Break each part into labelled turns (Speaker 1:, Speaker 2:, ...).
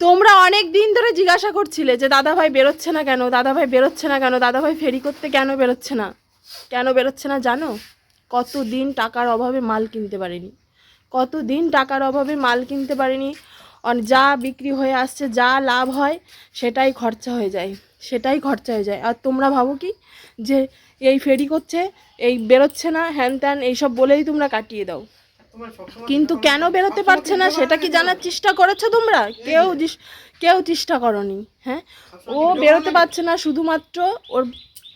Speaker 1: তোমরা অনেক দিন ধরে জিজ্ঞাসা করছিলে যে দাদা ভাই বেরোচ্ছে না কেন? দাদা ভাই বেরোচ্ছে না কেন? দাদা ভাই ফেরি করতে কেন বেরোচ্ছে না? কেন বেরোচ্ছে না জানো? কত দিন টাকার অভাবে মাল কিনতে পারিনি। কত দিন টাকার অভাবে মাল কিনতে পারিনি। যা বিক্রি হয়ে আসছে, যা লাভ হয়, সেটাই খরচা হয়ে যায়। সেটাই খরচা হয়ে যায়। আর তোমরা ভাবো কি? যে, এই ফেরি করছে, এই বেরোচ্ছে না, হ্যান ত্যান, এইসব বলেই তোমরা কাটিয়ে দাও। কিন্তু কেন বেরোতে পারছে না সেটা কি জানার চেষ্টা করেছ তোমরা? কেউ কেউ চেষ্টা করনি হ্যাঁ? ও বেরোতে পারছে না শুধুমাত্র ওর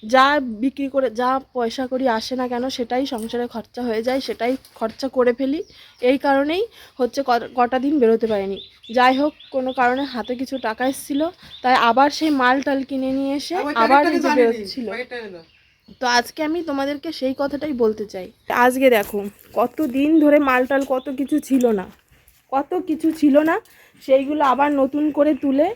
Speaker 1: যা বিক্রি করে যা পয়সা করি আসে না কেন সেটাই সংসারে খরচা হয়ে যায় সেটাই খরচা করে ফেলি। এই কারণেই হচ্ছে ক- কটা দিন বেরোতে পারিনি। যাই হোক কোনো কারণে হাতে কিছু টাকা এসেছিল তাই আবার সেই মাল টাল কিনে নিয়ে এসে আবার বেরোচ্ছিল। তো আজকে আমি তোমাদেরকে সেই কথাটাই বলতে চাই। আজকে দেখো, কত দিন ধরে মালটাল কত কিছু ছিল না। কত কিছু ছিল না, সেইগুলো আবার নতুন করে তুলে,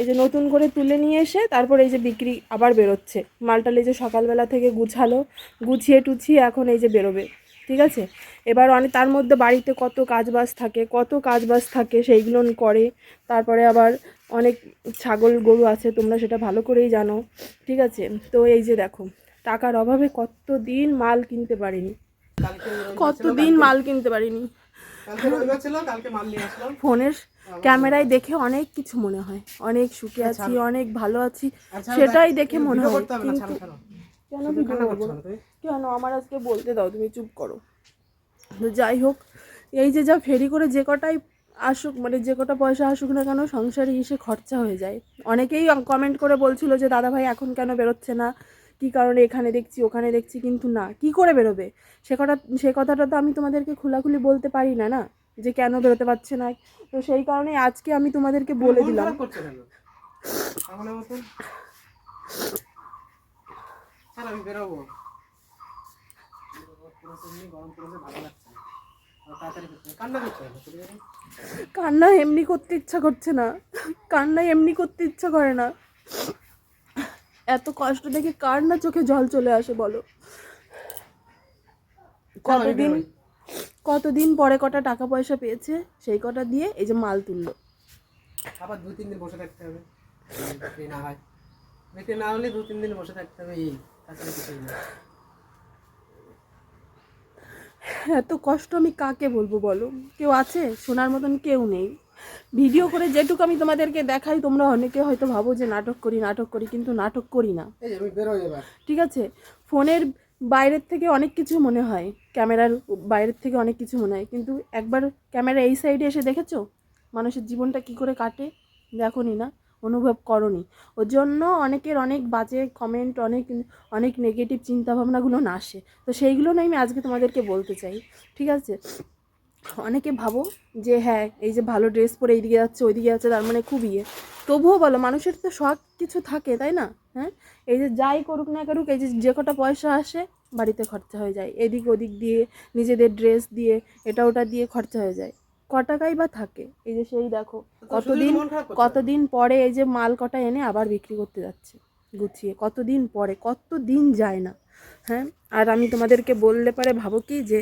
Speaker 1: এই যে নতুন করে তুলে নিয়ে এসে তারপর এই যে বিক্রি আবার বেরোচ্ছে। মালটাল এই যে সকালবেলা থেকে গুছালো, গুছিয়ে টুছিয়ে এখন এই যে বেরোবে, ঠিক আছে? এবার অনেক তার মধ্যে বাড়িতে কত কাজবাজ থাকে, কত কাজবাজ থাকে, সেইগুলো করে, তারপরে আবার অনেক ছাগল গরু আছে, তোমরা সেটা ভালো করেই জানো, ঠিক আছে? তো এই যে দেখো টাকার অভাবে কত দিন মাল কিনতে পারিনি। কত দিন মাল কিনতে পারিনি। ফোনের ক্যামেরায় দেখে অনেক কিছু মনে হয়। অনেক সুখে আছি অনেক ভালো আছি
Speaker 2: আচ্ছা,
Speaker 1: সেটাই দেখে মনে হয়। কিন্তু কেন ভিডিও করব? কেন? আমার আজকে বলতে দাও তুমি চুপ করো। তো যাই হোক এই যে যা ফেরি করে যে কটাই আসুক মানে যে কটা পয়সা আসুক না কেন সংসারে এসে খরচা হয়ে যায়। অনেকেই কমেন্ট করে বলছিল যে দাদা ভাই এখন কেন বেরোচ্ছে না? কি কারণে এখানে দেখছি ওখানে দেখছি কিন্তু না। কি করে বেরোবে? সে কথা সে কথাটা তো আমি তোমাদেরকে খোলাখুলি বলতে পারি না না? যে কেন বেরোতে পারছে না? তো সেই কারণে আজকে আমি তোমাদেরকে বলে দিলাম।
Speaker 2: আমি বেরোবো। কান্না
Speaker 1: এমনি করতে ইচ্ছা করছে না। কান্না এমনি করতে ইচ্ছা করে না। এত কষ্ট দেখে কার না চোখে জল চলে আসে বলো? কতদিন? কতদিন? পরে কটা টাকা পয়সা পেয়েছে সেই কটা দিয়ে এই যে মাল তুললো।
Speaker 2: আবার দু তিন দিন বসে থাকতে হবে। না হয়। বিক্রি না হলে দু তিন দিন বসে থাকতে হবে এই তাছাড়া কিছুই না।
Speaker 1: এত কষ্ট আমি কাকে বলব বলো? কেউ আছে? শোনার মতন কেউ নেই। ভিডিও করে যেটুকু আমি তোমাদেরকে দেখাই তোমরা অনেকে হয়তো ভাবো যে নাটক করি নাটক করি কিন্তু নাটক করি না। ঠিক আছে? ফোনের বাইরের থেকে অনেক কিছু মনে হয় ক্যামেরার বাইরের থেকে অনেক কিছু মনে হয় কিন্তু একবার ক্যামেরা এই সাইডে এসে দেখেছ? মানুষের জীবনটা কি করে কাটে? দেখোনি না? অনুভব করনি। ওর জন্য অনেকের অনেক বাজে কমেন্ট অনেক অনেক নেগেটিভ চিন্তাভাবনাগুলো না আসে। তো সেইগুলো না আমি আজকে তোমাদেরকে বলতে চাই। ঠিক আছে? অনেকে ভাবো যে হ্যাঁ এই যে ভালো ড্রেস পরে এইদিকে যাচ্ছে ওইদিকে যাচ্ছে তার মানে খুব ইয়ে। তবুও বলো মানুষের তো সব কিছু থাকে তাই না? হ্যাঁ? এই যে যাই করুক না করুক এই যে যে কটা পয়সা আসে বাড়িতে খরচা হয়ে যায়। এদিক ওদিক দিয়ে নিজেদের ড্রেস দিয়ে এটা ওটা দিয়ে খরচা হয়ে যায়। ক টাকাই বা থাকে? এই যে সেই দেখো কতদিন? কতদিন পরে এই যে মাল কটা এনে আবার বিক্রি করতে যাচ্ছে গুছিয়ে? কতদিন পরে? কত দিন যায় না? হ্যাঁ? আর আমি তোমাদেরকে বললে পারে ভাবো কি যে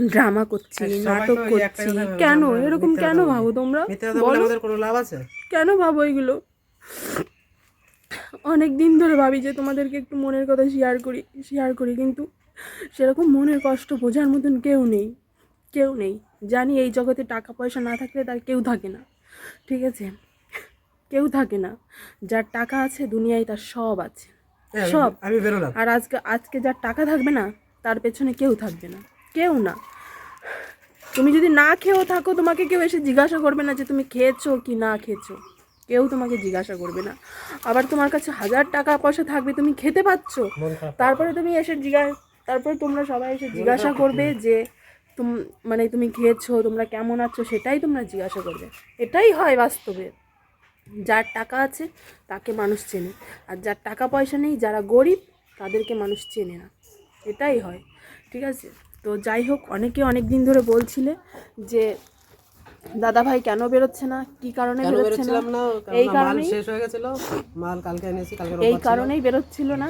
Speaker 1: ড্রামা করছি
Speaker 2: হ্যাঁ,
Speaker 1: নাটক করছি। কেন? এরকম কেন ভাবো তোমরা?
Speaker 2: কোনো
Speaker 1: ভাবো এগুলো? অনেক দিন ধরে ভাবি যে তোমাদেরকে একটু মনের কথা শেয়ার করি শেয়ার করি কিন্তু সেরকম মনের কষ্ট বোঝার মতন কেউ নেই। কেউ নেই। জানি এই জগতে টাকা পয়সা না থাকলে তার কেউ থাকে না। ঠিক আছে? কেউ থাকে না। যার টাকা আছে দুনিয়ায় তার সব আছে। সব।
Speaker 2: আমি
Speaker 1: আর আজকে আজকে যার টাকা থাকবে না তার পেছনে কেউ থাকবে না। কেউ না। তুমি যদি না খেয়েও থাকো তোমাকে কেউ এসে জিজ্ঞাসা করবে না যে তুমি খেয়েছো কি না খেয়েছো। কেউ তোমাকে জিজ্ঞাসা করবে না। আবার তোমার কাছে হাজার টাকা পয়সা থাকবে তুমি খেতে পাচ্ছ। তারপরে তুমি এসে জিজ্ঞাসা তারপরে তোমরা সবাই এসে জিজ্ঞাসা করবে। যে তুম মানে তুমি খেয়েছো তোমরা কেমন আছো সেটাই তোমরা জিজ্ঞাসা করবে। এটাই হয় বাস্তবে। যার টাকা আছে তাকে মানুষ চেনে। আর যার টাকা পয়সা নেই যারা গরিব তাদেরকে মানুষ চেনে না। এটাই হয়। ঠিক আছে? তো যাই হোক অনেকে অনেক দিন ধরে বলছিলে যে দাদা ভাই কেন বেরোচ্ছে না? কি কারণে বেরোচ্ছে না? এই
Speaker 2: কারণ শেষ হয়ে গেছিল মাল কালকে এনেছি কালকে
Speaker 1: এই। কারণেই বেরোচ্ছিল না।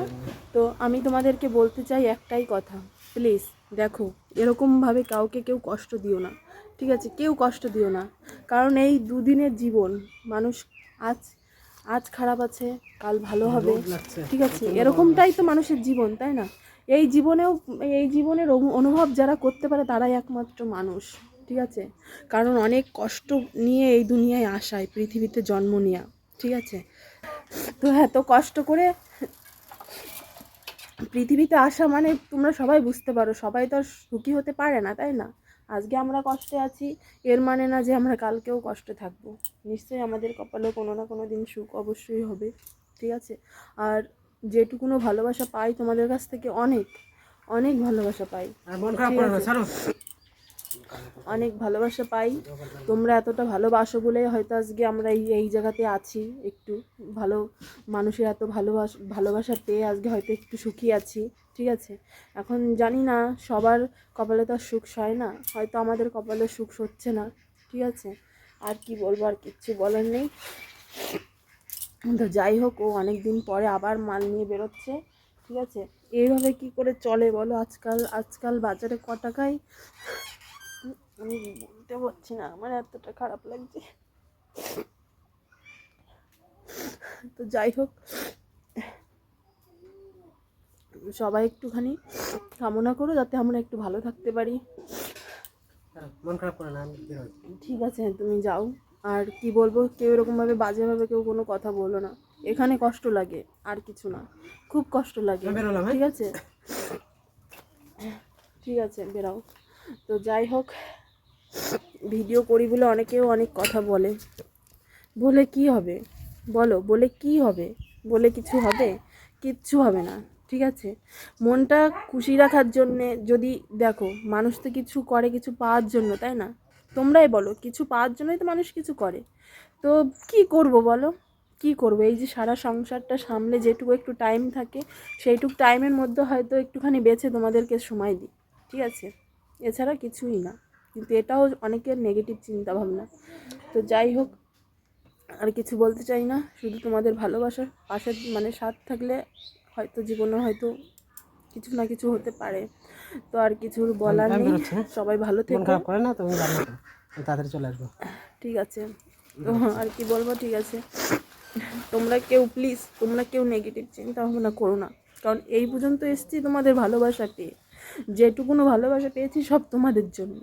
Speaker 1: তো আমি তোমাদেরকে বলতে চাই একটাই কথা প্লিজ দেখো এরকমভাবে কাউকে কেউ কষ্ট দিও না ঠিক আছে? কেউ কষ্ট দিও না। কারণ এই দুদিনের জীবন মানুষ আজ আজ খারাপ আছে কাল ভালো হবে। ঠিক আছে এরকমটাই তো মানুষের জীবন তাই না? এই জীবনেও এই জীবনের অনুভব যারা করতে পারে তারাই একমাত্র মানুষ। ঠিক আছে? কারণ অনেক কষ্ট নিয়ে এই দুনিয়ায় আসায় পৃথিবীতে জন্ম নেওয়া ঠিক আছে? তো এত কষ্ট করে পৃথিবীতে আসা মানে তোমরা সবাই বুঝতে পারো সবাই তো আর সুখী হতে পারে না তাই না? আজকে আমরা কষ্টে আছি এর মানে না যে আমরা কালকেও কষ্টে থাকব। নিশ্চয়ই আমাদের কপালে কোনো না কোনো দিন সুখ অবশ্যই হবে ঠিক আছে? আর যেটুকুনো ভালোবাসা পাই তোমাদের কাছ থেকে অনেক অনেক ভালোবাসা পাই অনেক ভালোবাসা পাই তোমরা এতটা ভালোবাসো বলে হয়তো আজকে আমরা এই এই জায়গাতে আছি একটু ভালো মানুষের এত ভালোবাস ভালোবাসা পেয়ে আজকে হয়তো একটু সুখী আছি। ঠিক আছে? এখন জানি না, সবার কপালে তো আর সুখ সয় না, হয়তো আমাদের কপালে সুখ হচ্ছে না, ঠিক আছে? আর কি বলব, আর কিচ্ছু বলার নেই। তো যাই হোক, ও অনেক দিন পরে আবার মাল নিয়ে বেরোচ্ছে, ঠিক আছে? এইভাবে কি করে চলে বলো আজকাল? আজকাল বাজারে ক টাকায়? আমি বলতে পারছি না, আমার এতটা খারাপ লাগছে। তো যাই হোক সবাই একটুখানি কামনা করো যাতে আমরা একটু ভালো থাকতে পারি।
Speaker 2: মন খারাপ করে না
Speaker 1: ঠিক আছে তুমি যাও। আর কি বলব কেউ এরকমভাবে বাজেভাবে কেউ কোনো কথা বলো না। এখানে কষ্ট লাগে আর কিছু না। খুব কষ্ট লাগে।
Speaker 2: হ্যাঁ?
Speaker 1: ঠিক আছে? ঠিক আছে বেরাও। তো যাই হোক ভিডিও করি বলে অনেকেও অনেক কথা বলে। বলে কি হবে? বলো বলে কি হবে? বলে কিছু হবে? কিচ্ছু হবে না। ঠিক আছে? মনটা খুশি রাখার জন্যে যদি দেখো, মানুষ তো কিছু করে কিছু পাওয়ার জন্য, তাই না? তোমরাই বলো, কিছু পাওয়ার জন্যই তো মানুষ কিছু করে। তো কি করব বলো? কি করব? এই যে সারা সংসারটা সামলে যেটুকু একটু টাইম থাকে, সেইটুকু টাইমের মধ্যে হয়তো একটুখানি বেছে তোমাদেরকে সময় দিই, ঠিক আছে? এছাড়া কিছুই না। কিন্তু এটাও অনেকের নেগেটিভ চিন্তা ভাবনা তো যাই হোক, আর কিছু বলতে চাই না। শুধু তোমাদের ভালোবাসার পাশে মানে সাথ থাকলে হয়তো জীবনে হয়তো কিছু না কিছু হতে পারে। তো আর কিছুর বলার নেই।
Speaker 2: হ্যাঁ?
Speaker 1: সবাই ভালো থেকো
Speaker 2: খারাপ করে না তুমি জানো তো। আমি তাড়াতাড়ি চলে আসব।
Speaker 1: ঠিক আছে। তো আর কি বলব ঠিক আছে। তোমরা কেউ প্লিজ তোমরা কেউ নেগেটিভ চিন্তা ভাবনা করো না। কারণ এই পর্যন্ত এসছি তোমাদের ভালোবাসা পেয়ে যেটুকুনো ভালোবাসা পেয়েছি সব তোমাদের জন্য।